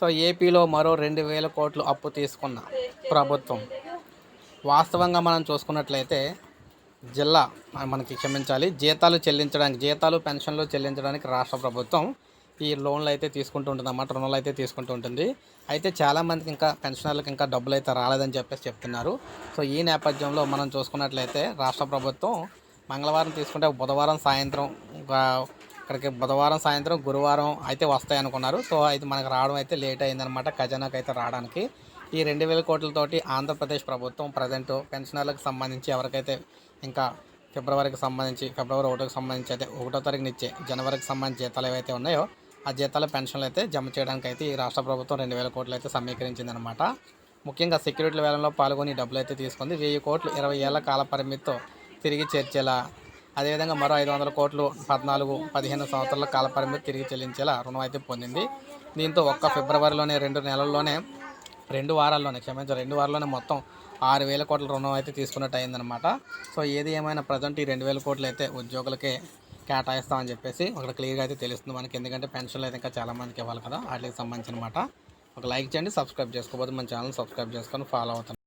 So ఏపీలో మరో రెండు వేల కోట్లు అప్పు తీసుకున్న ప్రభుత్వం. వాస్తవంగా మనం చూసుకున్నట్లయితే జిల్లా మనకి క్షమించాలి జీతాలు చెల్లించడానికి జీతాలు పెన్షన్లు చెల్లించడానికి రాష్ట్ర ప్రభుత్వం ఈ లోన్లు అయితే తీసుకుంటూ ఉంటుంది అన్నమాట రుణాలు అయితే తీసుకుంటూ ఉంటుంది. అయితే చాలామందికి ఇంకా పెన్షనర్లకు ఇంకా డబ్బులు అయితే రాలేదని చెప్పేసి చెప్తున్నారు. సో ఈ నేపథ్యంలో మనం చూసుకున్నట్లయితే రాష్ట్ర ప్రభుత్వం మంగళవారం తీసుకుంటే బుధవారం సాయంత్రం ఇక్కడికి బుధవారం సాయంత్రం గురువారం అయితే వస్తాయి అనుకున్నారు సో అయితే మనకు రావడం అయితే లేట్ అయిందనమాట ఖజానాకి అయితే రావడానికి. ఈ రెండు వేల కోట్లతోటి ఆంధ్రప్రదేశ్ ప్రభుత్వం ప్రజెంట్ పెన్షనర్లకు సంబంధించి ఎవరికైతే ఇంకా ఫిబ్రవరికి సంబంధించి ఫిబ్రవరి ఒకటికి సంబంధించి అయితే ఒకటో తరగతి ఇచ్చే జనవరికి సంబంధించి జీతాలు ఏవైతే ఉన్నాయో ఆ జీతాల పెన్షన్లు అయితే జమ చేయడానికి అయితే ఈ రాష్ట్ర ప్రభుత్వం రెండు వేల కోట్లు అయితే సమీకరించిందనమాట ముఖ్యంగా సెక్యూరిటీ వేలంలో పాల్గొని డబ్బులు అయితే తీసుకుంది. వెయ్యి కోట్లు ఇరవై ఏళ్ళ కాల పరిమితితో తిరిగి చేర్చేలా అదేవిధంగా మరో ఐదు వందల కోట్లు పద్నాలుగు పదిహేను సంవత్సరాల కాల పరిమితి తిరిగి చెల్లించేలా రుణం అయితే పొందింది. దీంతో ఒక్క ఫిబ్రవరిలోనే రెండు నెలల్లోనే రెండు వారాల్లోనే క్షమించాలి రెండు వారాల్లోనే మొత్తం ఆరు వేల కోట్ల రుణం అయితే తీసుకున్నట్టు అయిందనమాట సో ఏది ఏమైనా ప్రజెంట్ ఈ రెండు వేల కోట్లు అయితే ఉద్యోగులకే కేటాయిస్తామని చెప్పేసి అక్కడ క్లియర్గా అయితే తెలుస్తుంది మనకి. ఎందుకంటే పెన్షన్లు అయితే ఇంకా చాలా మందికి ఇవ్వాలి కదా వాటికి సంబంధించిన మాట ఒక లైక్ చేయండి సబ్స్క్రైబ్ చేసుకోకపోతే మన ఛానల్ సబ్స్క్రైబ్ చేసుకొని ఫాలో అవుతాను